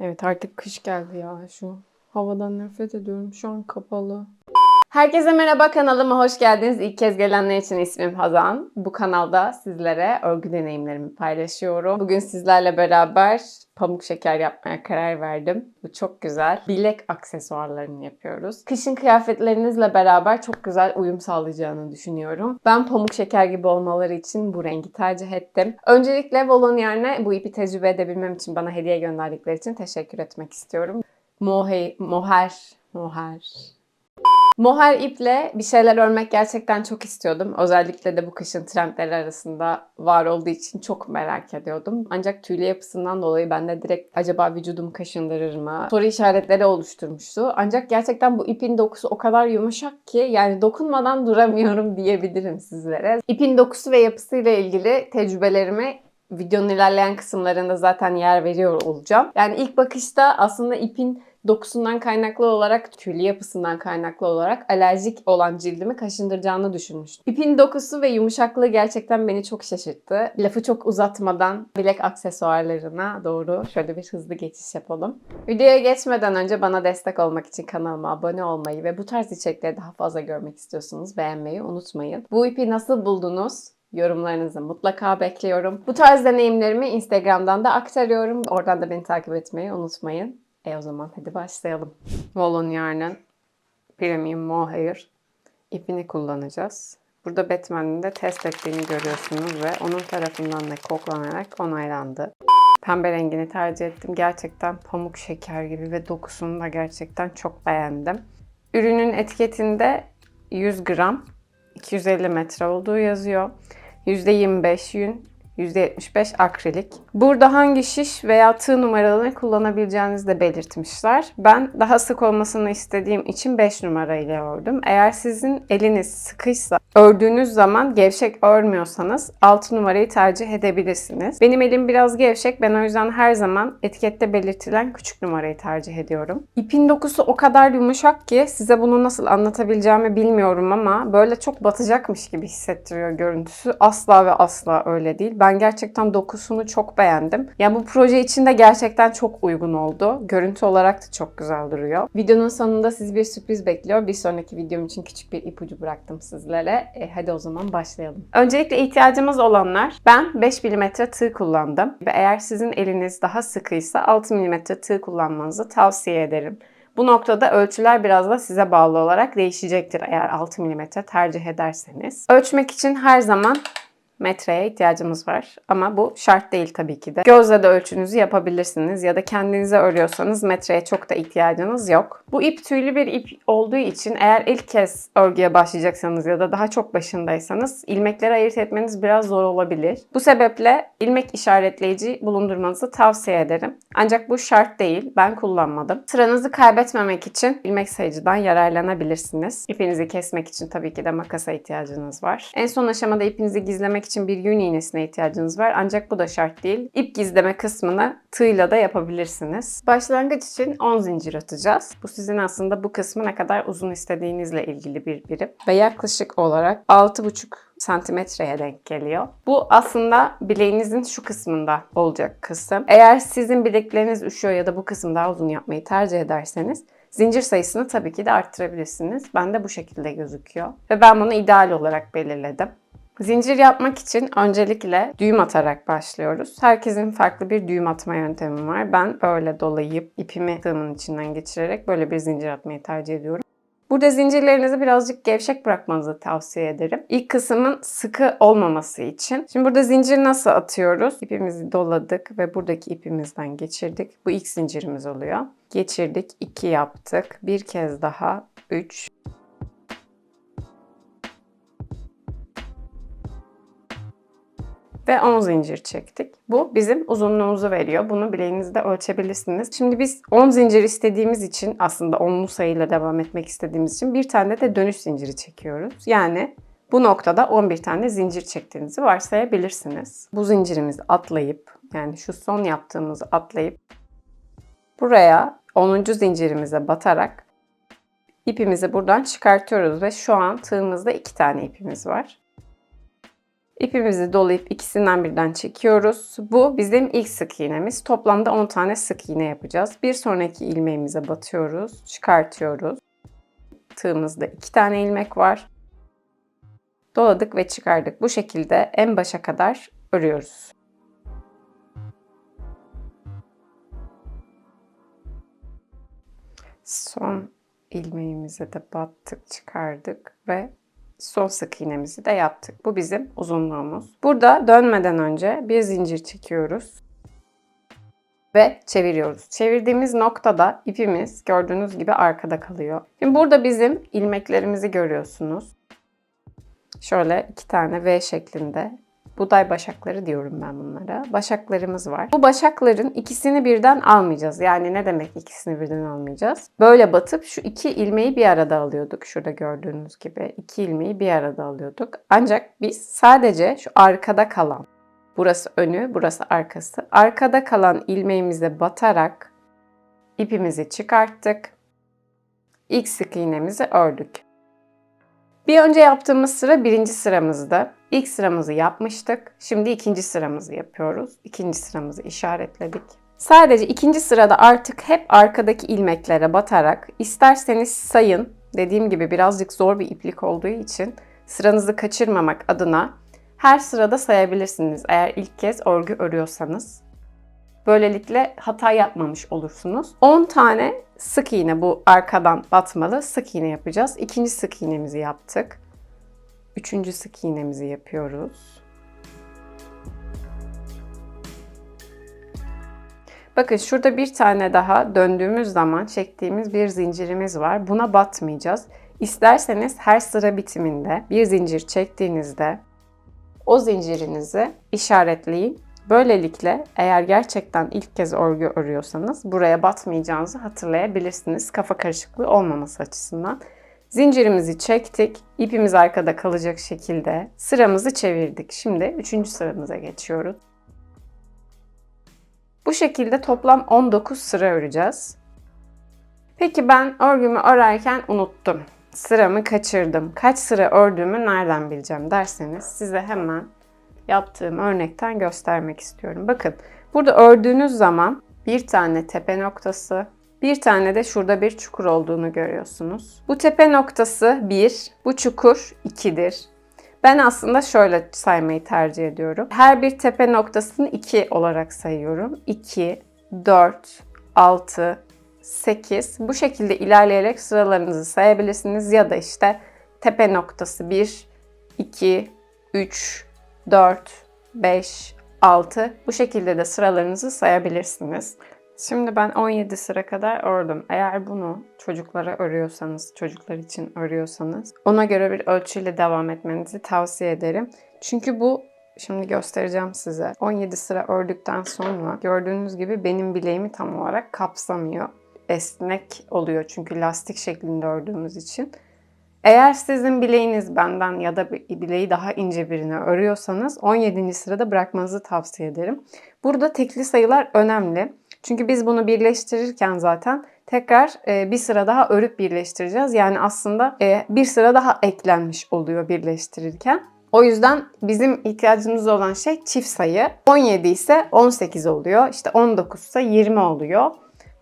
Evet artık kış geldi ya şu. Havadan nefret ediyorum. Şu an kapalı. Herkese merhaba kanalıma hoş geldiniz. İlk kez gelenler için ismim Hazan. Bu kanalda sizlere örgü deneyimlerimi paylaşıyorum. Bugün sizlerle beraber pamuk şeker yapmaya karar verdim. Bu çok güzel. Bilek aksesuarlarını yapıyoruz. Kışın kıyafetlerinizle beraber çok güzel uyum sağlayacağını düşünüyorum. Ben pamuk şeker gibi olmaları için bu rengi tercih ettim. Öncelikle Volon yerine bu ipi tecrübe edebilmem için bana hediye gönderdikleri için teşekkür etmek istiyorum. Mohe, moher, moher, Mohair iple bir şeyler örmek gerçekten çok istiyordum. Özellikle de bu kışın trendleri arasında var olduğu için çok merak ediyordum. Ancak tüylü yapısından dolayı ben de direkt acaba vücudum kaşındırır mı? Soru işaretleri oluşturmuştu. Ancak gerçekten bu ipin dokusu o kadar yumuşak ki yani dokunmadan duramıyorum diyebilirim sizlere. İpin dokusu ve yapısıyla ilgili tecrübelerimi videonun ilerleyen kısımlarında zaten yer veriyor olacağım. Yani ilk bakışta aslında ipin dokusundan kaynaklı olarak, tüylü yapısından kaynaklı olarak alerjik olan cildimi kaşındıracağını düşünmüştüm. İpin dokusu ve yumuşaklığı gerçekten beni çok şaşırttı. Lafı çok uzatmadan bilek aksesuarlarına doğru şöyle bir hızlı geçiş yapalım. Videoya geçmeden önce bana destek olmak için kanalıma abone olmayı ve bu tarz içerikleri daha fazla görmek istiyorsanız beğenmeyi unutmayın. Bu ipi nasıl buldunuz? Yorumlarınızı mutlaka bekliyorum. Bu tarz deneyimlerimi Instagram'dan da aktarıyorum. Oradan da beni takip etmeyi unutmayın. E o zaman hadi başlayalım. Volon Yarn'ın Premium Mohair ipini kullanacağız. Burada Batman'in de test ettiğini görüyorsunuz ve onun tarafından da koklanarak onaylandı. Pembe rengini tercih ettim. Gerçekten pamuk şeker gibi ve dokusunu da gerçekten çok beğendim. Ürünün etiketinde 100 gram 250 metre olduğu yazıyor. %25 yün, %75 akrilik. Burada hangi şiş veya tığ numaralarını kullanabileceğinizi de belirtmişler. Ben daha sık olmasını istediğim için 5 numarayla ördüm. Eğer sizin eliniz sıkıysa ördüğünüz zaman gevşek örmüyorsanız 6 numarayı tercih edebilirsiniz. Benim elim biraz gevşek. Ben o yüzden her zaman etikette belirtilen küçük numarayı tercih ediyorum. İpin dokusu o kadar yumuşak ki size bunu nasıl anlatabileceğimi bilmiyorum ama böyle çok batacakmış gibi hissettiriyor görüntüsü. Asla ve asla öyle değil. Ben gerçekten dokusunu çok beğendim. Yani bu proje için de gerçekten çok uygun oldu. Görüntü olarak da çok güzel duruyor. Videonun sonunda sizi bir sürpriz bekliyor. Bir sonraki videom için küçük bir ipucu bıraktım sizlere. E, hadi o zaman başlayalım. Öncelikle ihtiyacımız olanlar ben 5 mm tığ kullandım. Ve eğer sizin eliniz daha sıkıysa 6 mm tığ kullanmanızı tavsiye ederim. Bu noktada ölçüler biraz da size bağlı olarak değişecektir eğer 6 mm tercih ederseniz. Ölçmek için her zaman metreye ihtiyacımız var. Ama bu şart değil tabii ki de. Gözle de ölçünüzü yapabilirsiniz ya da kendinize örüyorsanız metreye çok da ihtiyacınız yok. Bu ip tüylü bir ip olduğu için eğer ilk kez örgüye başlayacaksanız ya da daha çok başındaysanız ilmekleri ayırt etmeniz biraz zor olabilir. Bu sebeple ilmek işaretleyici bulundurmanızı tavsiye ederim. Ancak bu şart değil. Ben kullanmadım. Sıranızı kaybetmemek için ilmek sayıcıdan yararlanabilirsiniz. İpinizi kesmek için tabii ki de makasa ihtiyacınız var. En son aşamada ipinizi gizlemek için bir yün iğnesine ihtiyacınız var. Ancak bu da şart değil. İp gizleme kısmını tığla da yapabilirsiniz. Başlangıç için 10 zincir atacağız. Bu sizin aslında bu kısmı ne kadar uzun istediğinizle ilgili bir birim. Ve yaklaşık olarak 6,5 santimetreye denk geliyor. Bu aslında bileğinizin şu kısmında olacak kısım. Eğer sizin bilekleriniz üşüyor ya da bu kısmı daha uzun yapmayı tercih ederseniz Zincir sayısını tabii ki de arttırabilirsiniz. Ben de bu şekilde gözüküyor. Ve ben bunu ideal olarak belirledim. Zincir yapmak için öncelikle düğüm atarak başlıyoruz. Herkesin farklı bir düğüm atma yöntemi var. Ben böyle dolayıp ipimi tığımın içinden geçirerek böyle bir zincir atmayı tercih ediyorum. Burada zincirlerinizi birazcık gevşek bırakmanızı tavsiye ederim. İlk kısmın sıkı olmaması için. Şimdi burada zincir nasıl atıyoruz? İpimizi doladık ve buradaki ipimizden geçirdik. Bu ilk zincirimiz oluyor. Geçirdik, 2 yaptık. Bir kez daha 3 ve 10 zincir çektik. Bu bizim uzunluğumuzu veriyor. Bunu bileğinizde ölçebilirsiniz. Şimdi biz 10 zincir istediğimiz için aslında onlu sayıyla devam etmek istediğimiz için bir tane de dönüş zinciri çekiyoruz. Yani bu noktada 11 tane zincir çektiğinizi varsayabilirsiniz. Bu zincirimizi atlayıp yani şu son yaptığımızı atlayıp buraya 10. zincirimize batarak ipimizi buradan çıkartıyoruz ve şu an tığımızda 2 tane ipimiz var. İpimizi dolayıp ikisinden birden çekiyoruz. Bu bizim ilk sık iğnemiz. Toplamda 10 tane sık iğne yapacağız. Bir sonraki ilmeğimize batıyoruz, çıkartıyoruz. Tığımızda 2 tane ilmek var. Doladık ve çıkardık. Bu şekilde en başa kadar örüyoruz. Son ilmeğimize de battık, çıkardık ve son sık iğnemizi de yaptık. Bu bizim uzunluğumuz. Burada dönmeden önce bir zincir çekiyoruz ve çeviriyoruz. Çevirdiğimiz noktada ipimiz gördüğünüz gibi arkada kalıyor. Şimdi burada bizim ilmeklerimizi görüyorsunuz. Şöyle iki tane V şeklinde buday başakları diyorum ben bunlara. Başaklarımız var. Bu başakların ikisini birden almayacağız. Yani ne demek ikisini birden almayacağız? Böyle batıp şu iki ilmeği bir arada alıyorduk. Şurada gördüğünüz gibi iki ilmeği bir arada alıyorduk. Ancak biz sadece şu arkada kalan, burası önü, burası arkası. Arkada kalan ilmeğimize batarak ipimizi çıkarttık. İlk sık iğnemizi ördük. Bir önce yaptığımız sıra birinci sıramızdı. İlk sıramızı yapmıştık. Şimdi ikinci sıramızı yapıyoruz. İkinci sıramızı işaretledik. Sadece ikinci sırada artık hep arkadaki ilmeklere batarak isterseniz sayın. Dediğim gibi birazcık zor bir iplik olduğu için sıranızı kaçırmamak adına her sırada sayabilirsiniz eğer ilk kez örgü örüyorsanız. Böylelikle hata yapmamış olursunuz. 10 tane sık iğne bu arkadan batmalı sık iğne yapacağız. İkinci sık iğnemizi yaptık. Üçüncü sık iğnemizi yapıyoruz. Bakın şurada bir tane daha döndüğümüz zaman çektiğimiz bir zincirimiz var. Buna batmayacağız. İsterseniz her sıra bitiminde bir zincir çektiğinizde o zincirinizi işaretleyin. Böylelikle eğer gerçekten ilk kez örgü örüyorsanız buraya batmayacağınızı hatırlayabilirsiniz. Kafa karışıklığı olmaması açısından. Zincirimizi çektik. ipimiz arkada kalacak şekilde sıramızı çevirdik. Şimdi 3. sıramıza geçiyoruz. Bu şekilde toplam 19 sıra öreceğiz. Peki ben örgümü örerken unuttum. Sıramı kaçırdım. Kaç sıra ördüğümü nereden bileceğim derseniz size hemen yaptığım örnekten göstermek istiyorum. Bakın burada ördüğünüz zaman bir tane tepe noktası, bir tane de şurada bir çukur olduğunu görüyorsunuz. Bu tepe noktası 1, bu çukur 2'dir. Ben aslında şöyle saymayı tercih ediyorum. Her bir tepe noktasını 2 olarak sayıyorum. 2, 4, 6, 8. Bu şekilde ilerleyerek sıralarınızı sayabilirsiniz. Ya da işte tepe noktası 1, 2, 3, 4, 5, 6 bu şekilde de sıralarınızı sayabilirsiniz. Şimdi ben 17 sıra kadar ördüm. Eğer bunu çocuklara örüyorsanız, çocuklar için örüyorsanız ona göre bir ölçüyle devam etmenizi tavsiye ederim. Çünkü bu şimdi göstereceğim size. 17 sıra ördükten sonra gördüğünüz gibi benim bileğimi tam olarak kapsamıyor. Esnek oluyor çünkü lastik şeklinde ördüğümüz için. Eğer sizin bileğiniz benden ya da bileği daha ince birine örüyorsanız 17. sırada bırakmanızı tavsiye ederim. Burada tekli sayılar önemli. Çünkü biz bunu birleştirirken zaten tekrar e, bir sıra daha örüp birleştireceğiz. Yani aslında e, bir sıra daha eklenmiş oluyor birleştirirken. O yüzden bizim ihtiyacımız olan şey çift sayı. 17 ise 18 oluyor. İşte 19 ise 20 oluyor.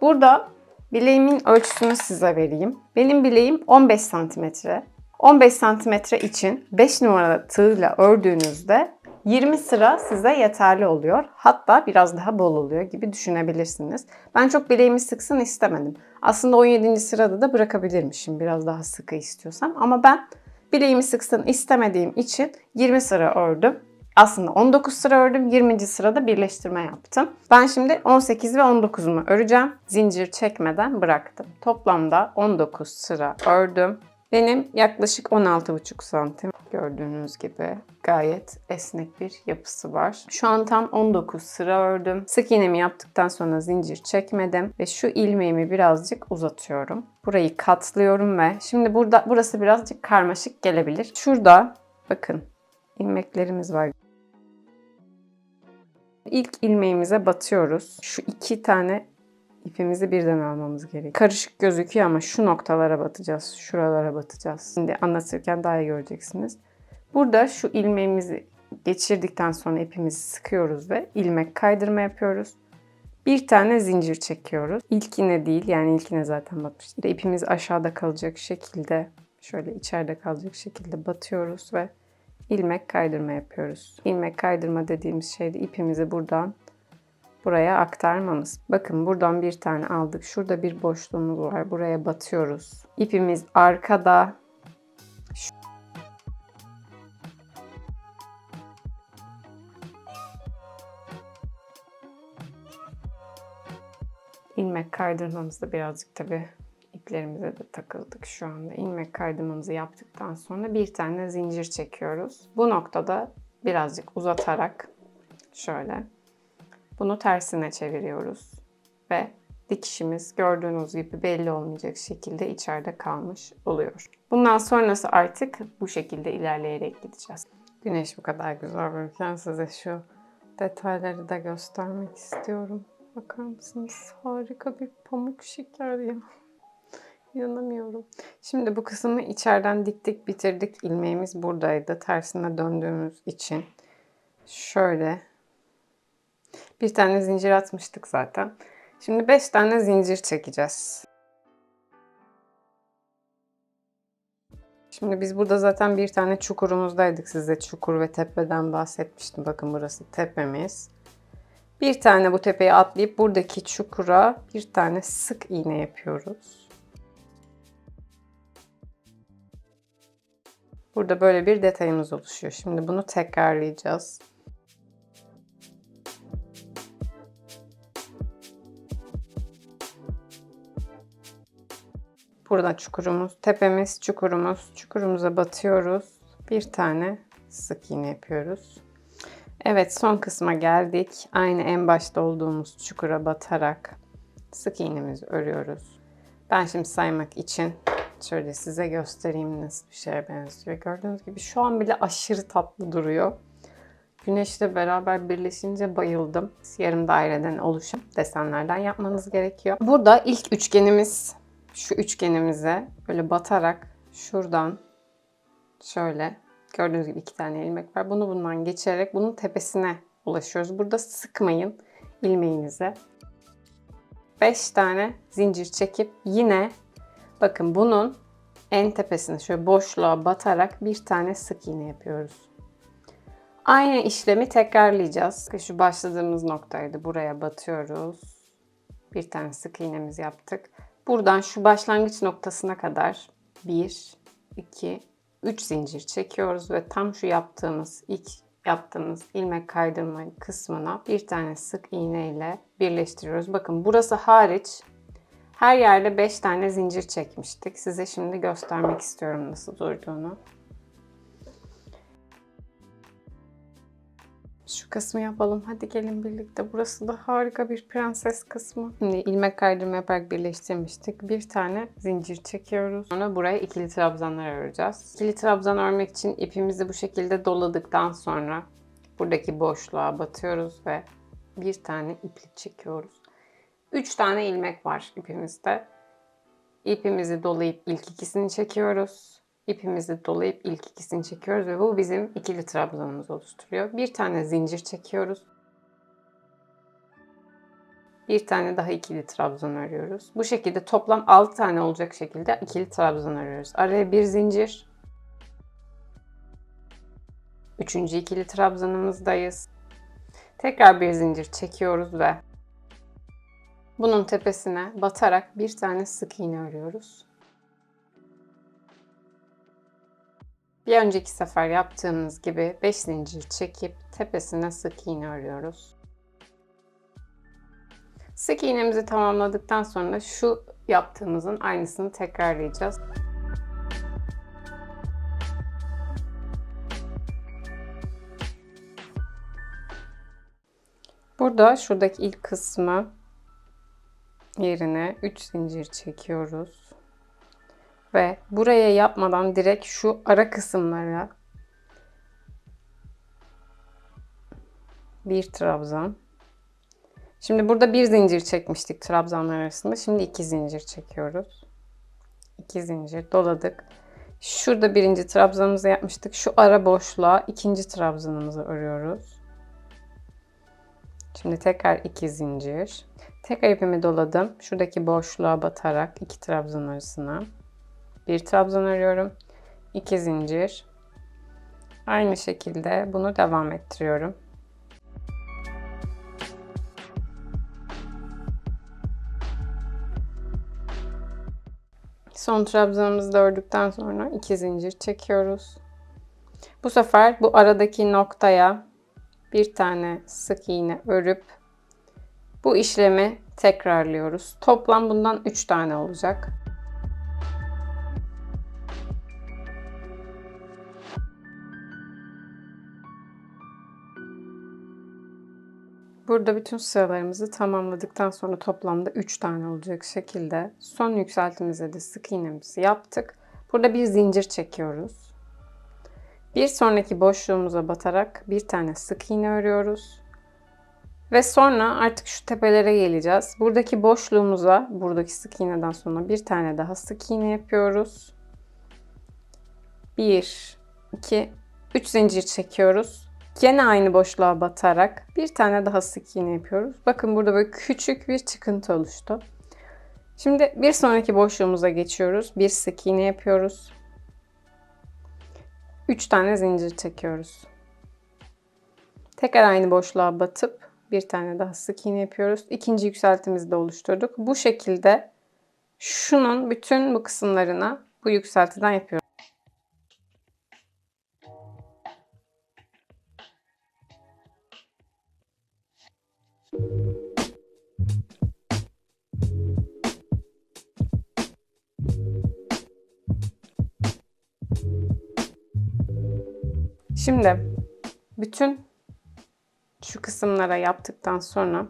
Burada Bileğimin ölçüsünü size vereyim. Benim bileğim 15 santimetre. 15 santimetre için 5 numaralı tığla ördüğünüzde 20 sıra size yeterli oluyor. Hatta biraz daha bol oluyor gibi düşünebilirsiniz. Ben çok bileğimi sıksın istemedim. Aslında 17. sırada da bırakabilirmişim biraz daha sıkı istiyorsam. Ama ben bileğimi sıksın istemediğim için 20 sıra ördüm. Aslında 19 sıra ördüm. 20. sırada birleştirme yaptım. Ben şimdi 18 ve 19'umu öreceğim. Zincir çekmeden bıraktım. Toplamda 19 sıra ördüm. Benim yaklaşık 16,5 santim gördüğünüz gibi gayet esnek bir yapısı var. Şu an tam 19 sıra ördüm. Sık iğnemi yaptıktan sonra zincir çekmedim ve şu ilmeğimi birazcık uzatıyorum. Burayı katlıyorum ve şimdi burada burası birazcık karmaşık gelebilir. Şurada bakın ilmeklerimiz var. İlk ilmeğimize batıyoruz. Şu iki tane ipimizi birden almamız gerekiyor. Karışık gözüküyor ama şu noktalara batacağız. Şuralara batacağız. Şimdi anlatırken daha iyi göreceksiniz. Burada şu ilmeğimizi geçirdikten sonra ipimizi sıkıyoruz ve ilmek kaydırma yapıyoruz. Bir tane zincir çekiyoruz. İlkine değil yani ilkine zaten batmıştır. İpimiz aşağıda kalacak şekilde şöyle içeride kalacak şekilde batıyoruz ve ilmek kaydırma yapıyoruz. İlmek kaydırma dediğimiz şey de ipimizi buradan buraya aktarmamız. Bakın buradan bir tane aldık. Şurada bir boşluğumuz var. Buraya batıyoruz. İpimiz arkada. ilmek kaydırmamızda birazcık tabi iplerimize de takıldık şu anda. İlmek kaydırmamızı yaptıktan sonra bir tane zincir çekiyoruz. Bu noktada birazcık uzatarak şöyle bunu tersine çeviriyoruz ve dikişimiz gördüğünüz gibi belli olmayacak şekilde içeride kalmış oluyor. Bundan sonrası artık bu şekilde ilerleyerek gideceğiz. Güneş bu kadar güzel verirken size şu detayları da göstermek istiyorum. Bakar mısınız? Harika bir pamuk şeker ya. İnanamıyorum. Şimdi bu kısmı içeriden diktik bitirdik. İlmeğimiz buradaydı. Tersine döndüğümüz için. Şöyle. Bir tane zincir atmıştık zaten. Şimdi 5 tane zincir çekeceğiz. Şimdi biz burada zaten bir tane çukurumuzdaydık. Size çukur ve tepeden bahsetmiştim. Bakın burası tepemiz. Bir tane bu tepeye atlayıp buradaki çukura bir tane sık iğne yapıyoruz. Burada böyle bir detayımız oluşuyor. Şimdi bunu tekrarlayacağız. Burada çukurumuz, tepemiz, çukurumuz. Çukurumuza batıyoruz. Bir tane sık iğne yapıyoruz. Evet son kısma geldik. Aynı en başta olduğumuz çukura batarak sık iğnemizi örüyoruz. Ben şimdi saymak için şöyle size göstereyim nasıl bir şeye benziyor. Gördüğünüz gibi şu an bile aşırı tatlı duruyor. Güneşle beraber birleşince bayıldım. Yarım daireden oluşan desenlerden yapmanız gerekiyor. Burada ilk üçgenimiz şu üçgenimize böyle batarak şuradan şöyle gördüğünüz gibi iki tane ilmek var. Bunu bundan geçirerek bunun tepesine ulaşıyoruz. Burada sıkmayın ilmeğinize. 5 tane zincir çekip yine bakın bunun en tepesine şöyle boşluğa batarak bir tane sık iğne yapıyoruz. Aynı işlemi tekrarlayacağız. Şu başladığımız noktaydı. Buraya batıyoruz. Bir tane sık iğnemiz yaptık. Buradan şu başlangıç noktasına kadar 1, 2, 3 zincir çekiyoruz ve tam şu yaptığımız ilk yaptığımız ilmek kaydırma kısmına bir tane sık iğne ile birleştiriyoruz. Bakın burası hariç her yerde 5 tane zincir çekmiştik. Size şimdi göstermek istiyorum nasıl durduğunu. Şu kısmı yapalım. Hadi gelin birlikte. Burası da harika bir prenses kısmı. Şimdi ilmek kaydırma yaparak birleştirmiştik. Bir tane zincir çekiyoruz. Sonra buraya ikili trabzanlar öreceğiz. İkili trabzan örmek için ipimizi bu şekilde doladıktan sonra buradaki boşluğa batıyoruz ve bir tane iplik çekiyoruz. Üç tane ilmek var ipimizde. İpimizi dolayıp ilk ikisini çekiyoruz ipimizi dolayıp ilk ikisini çekiyoruz ve bu bizim ikili trabzanımızı oluşturuyor. Bir tane zincir çekiyoruz. Bir tane daha ikili trabzan örüyoruz. Bu şekilde toplam 6 tane olacak şekilde ikili trabzan örüyoruz. Araya bir zincir. Üçüncü ikili trabzanımızdayız. Tekrar bir zincir çekiyoruz ve bunun tepesine batarak bir tane sık iğne örüyoruz. Bir önceki sefer yaptığımız gibi 5 zincir çekip tepesine sık iğne örüyoruz. Sık iğnemizi tamamladıktan sonra şu yaptığımızın aynısını tekrarlayacağız. Burada şuradaki ilk kısmı yerine 3 zincir çekiyoruz. Ve buraya yapmadan direkt şu ara kısımlara bir trabzan. Şimdi burada bir zincir çekmiştik trabzanlar arasında. Şimdi iki zincir çekiyoruz. İki zincir doladık. Şurada birinci trabzanımızı yapmıştık. Şu ara boşluğa ikinci trabzanımızı örüyoruz. Şimdi tekrar iki zincir. Tekrar ipimi doladım. Şuradaki boşluğa batarak iki trabzan arasına bir trabzan örüyorum. 2 zincir. Aynı şekilde bunu devam ettiriyorum. Son trabzanımızı da ördükten sonra iki zincir çekiyoruz. Bu sefer bu aradaki noktaya bir tane sık iğne örüp bu işlemi tekrarlıyoruz. Toplam bundan 3 tane olacak. Burada bütün sıralarımızı tamamladıktan sonra toplamda 3 tane olacak şekilde son yükseltimize de sık iğnemizi yaptık. Burada bir zincir çekiyoruz. Bir sonraki boşluğumuza batarak bir tane sık iğne örüyoruz. Ve sonra artık şu tepelere geleceğiz. Buradaki boşluğumuza, buradaki sık iğneden sonra bir tane daha sık iğne yapıyoruz. 1, 2, 3 zincir çekiyoruz. Gene aynı boşluğa batarak bir tane daha sık iğne yapıyoruz. Bakın burada böyle küçük bir çıkıntı oluştu. Şimdi bir sonraki boşluğumuza geçiyoruz. Bir sık iğne yapıyoruz. 3 tane zincir çekiyoruz. Tekrar aynı boşluğa batıp bir tane daha sık iğne yapıyoruz. İkinci yükseltimizi de oluşturduk. Bu şekilde şunun bütün bu kısımlarına bu yükseltiden yapıyoruz. Şimdi bütün şu kısımlara yaptıktan sonra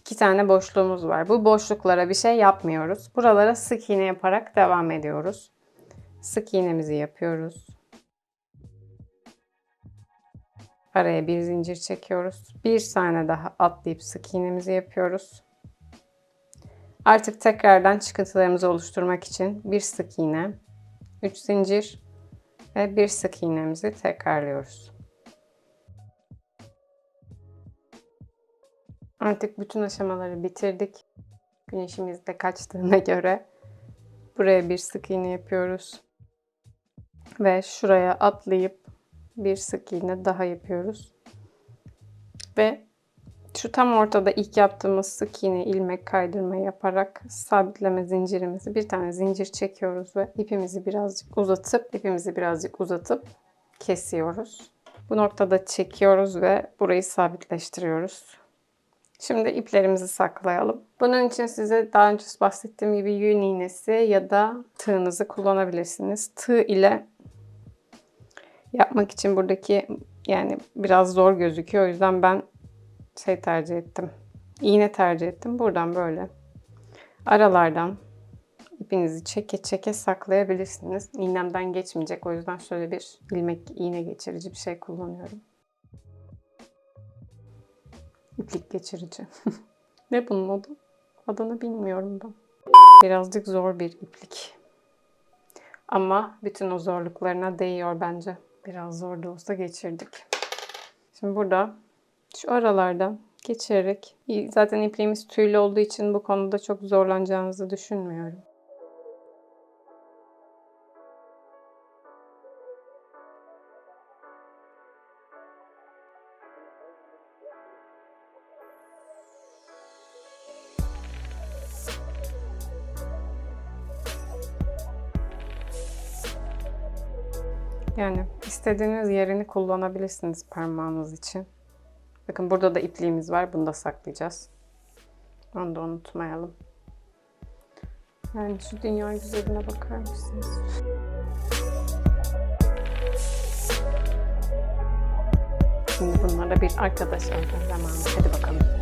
iki tane boşluğumuz var. Bu boşluklara bir şey yapmıyoruz. Buralara sık iğne yaparak devam ediyoruz. Sık iğnemizi yapıyoruz. Araya bir zincir çekiyoruz. Bir tane daha atlayıp sık iğnemizi yapıyoruz. Artık tekrardan çıkıntılarımızı oluşturmak için bir sık iğne, 3 zincir ve bir sık iğnemizi tekrarlıyoruz. Artık bütün aşamaları bitirdik. Güneşimiz de kaçtığına göre buraya bir sık iğne yapıyoruz. Ve şuraya atlayıp bir sık iğne daha yapıyoruz. Ve şu tam ortada ilk yaptığımız sık iğne ilmek kaydırma yaparak sabitleme zincirimizi bir tane zincir çekiyoruz ve ipimizi birazcık uzatıp ipimizi birazcık uzatıp kesiyoruz. Bu noktada çekiyoruz ve burayı sabitleştiriyoruz. Şimdi iplerimizi saklayalım. Bunun için size daha önce bahsettiğim gibi yün iğnesi ya da tığınızı kullanabilirsiniz. Tığ ile yapmak için buradaki yani biraz zor gözüküyor. O yüzden ben şey tercih ettim. İğne tercih ettim. Buradan böyle aralardan ipinizi çeke çeke saklayabilirsiniz. İğnemden geçmeyecek. O yüzden şöyle bir ilmek iğne geçirici bir şey kullanıyorum. İplik geçirici. ne bunun adı? Adını bilmiyorum ben. Birazcık zor bir iplik. Ama bütün o zorluklarına değiyor bence. Biraz zor da olsa geçirdik. Şimdi burada şu aralardan geçirerek zaten ipliğimiz tüylü olduğu için bu konuda çok zorlanacağınızı düşünmüyorum. Yani istediğiniz yerini kullanabilirsiniz parmağınız için. Bakın burada da ipliğimiz var. Bunu da saklayacağız. Onu da unutmayalım. Yani şu dünya güzeline bakar mısınız? Şimdi bunlara bir arkadaş olma zamanı. Hadi bakalım.